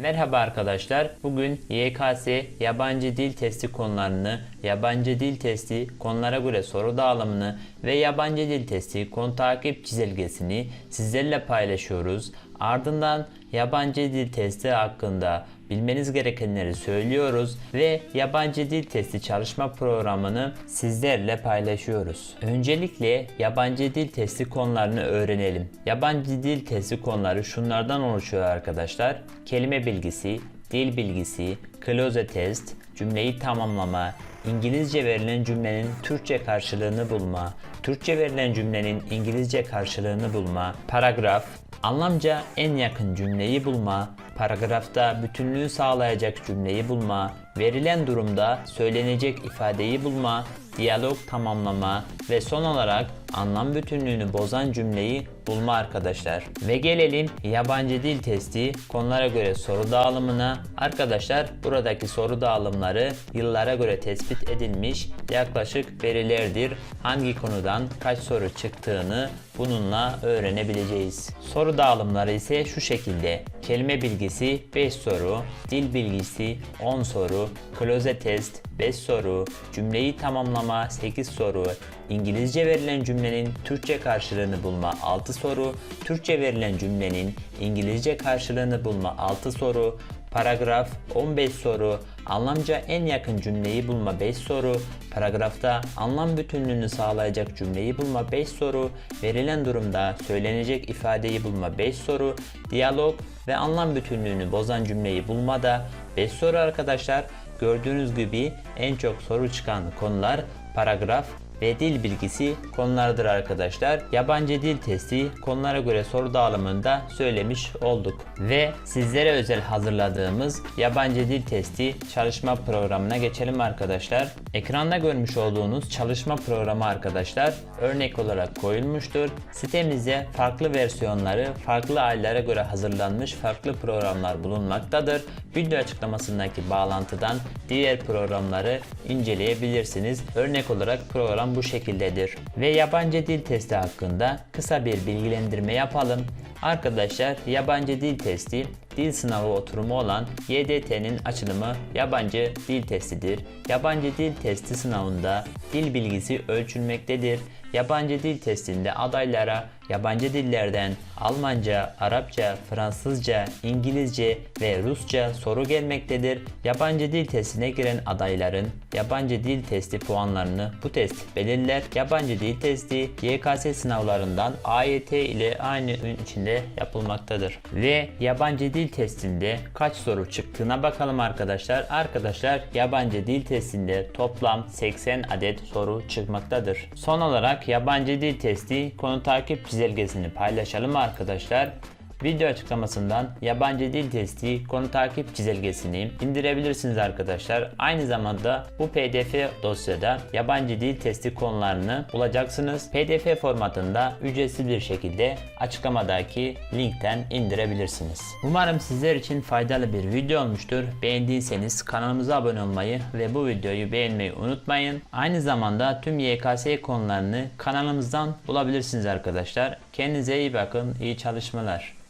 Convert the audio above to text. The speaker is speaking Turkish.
Merhaba arkadaşlar. Bugün YKS yabancı dil testi konularını, yabancı dil testi konulara göre soru dağılımını ve yabancı dil testi konu takip çizelgesini sizlerle paylaşıyoruz. Ardından yabancı dil testi hakkında bilmeniz gerekenleri söylüyoruz ve yabancı dil testi çalışma programını sizlerle paylaşıyoruz. Öncelikle yabancı dil testi konularını öğrenelim. Yabancı dil testi konuları şunlardan oluşuyor arkadaşlar. Kelime bilgisi, dil bilgisi, kloze test, cümleyi tamamlama, İngilizce verilen cümlenin Türkçe karşılığını bulma, Türkçe verilen cümlenin İngilizce karşılığını bulma, paragraf, anlamca en yakın cümleyi bulma, paragrafta bütünlüğü sağlayacak cümleyi bulma, verilen durumda söylenecek ifadeyi bulma, diyalog tamamlama ve son olarak anlam bütünlüğünü bozan cümleyi bulma arkadaşlar. Ve gelelim yabancı dil testi konulara göre soru dağılımına. Arkadaşlar buradaki soru dağılımları yıllara göre tespit edilmiş yaklaşık verilerdir. Hangi konudan kaç soru çıktığını bununla öğrenebileceğiz. Soru dağılımları ise şu şekilde. Kelime bilgisi 5 soru, dil bilgisi 10 soru, kloze test 5 soru, cümleyi tamamlama 8 soru, İngilizce verilen cümlenin Türkçe karşılığını bulma 6 soru, Türkçe verilen cümlenin İngilizce karşılığını bulma 6 soru, paragraf 15 soru, anlamca en yakın cümleyi bulma 5 soru, paragrafta anlam bütünlüğünü sağlayacak cümleyi bulma 5 soru, verilen durumda söylenecek ifadeyi bulma 5 soru, diyalog ve anlam bütünlüğünü bozan cümleyi bulma da 5 soru arkadaşlar. Gördüğünüz gibi en çok soru çıkan konular paragraf ve dil bilgisi konulardır arkadaşlar. Yabancı dil testi konulara göre soru dağılımında söylemiş olduk. Ve sizlere özel hazırladığımız yabancı dil testi çalışma programına geçelim arkadaşlar. Ekranda görmüş olduğunuz çalışma programı arkadaşlar örnek olarak koyulmuştur. Sitemizde farklı versiyonları farklı aylara göre hazırlanmış farklı programlar bulunmaktadır. Video açıklamasındaki bağlantıdan diğer programları inceleyebilirsiniz. Örnek olarak program bu şekildedir. Ve yabancı dil testi hakkında kısa bir bilgilendirme yapalım. Arkadaşlar yabancı dil testi dil sınavı oturumu olan YDT'nin açılımı yabancı dil testidir. Yabancı dil testi sınavında dil bilgisi ölçülmektedir. Yabancı dil testinde adaylara yabancı dillerden Almanca, Arapça, Fransızca, İngilizce ve Rusça soru gelmektedir. Yabancı dil testine giren adayların yabancı dil testi puanlarını bu test belirler. Yabancı dil testi YKS sınavlarından AYT ile aynı ün içinde yapılmaktadır. Ve yabancı dil testinde kaç soru çıktığına bakalım arkadaşlar. Arkadaşlar yabancı dil testinde toplam 80 adet soru çıkmaktadır. Son olarak yabancı dil testi konu takip çizelgesini paylaşalım arkadaşlar. Video açıklamasından yabancı dil testi konu takip çizelgesini indirebilirsiniz arkadaşlar. Aynı zamanda bu pdf dosyada yabancı dil testi konularını bulacaksınız. pdf formatında ücretsiz bir şekilde açıklamadaki linkten indirebilirsiniz. Umarım sizler için faydalı bir video olmuştur. Beğendiyseniz kanalımıza abone olmayı ve bu videoyu beğenmeyi unutmayın. Aynı zamanda tüm YKS konularını kanalımızdan bulabilirsiniz arkadaşlar. Kendinize iyi bakın, iyi çalışmalar.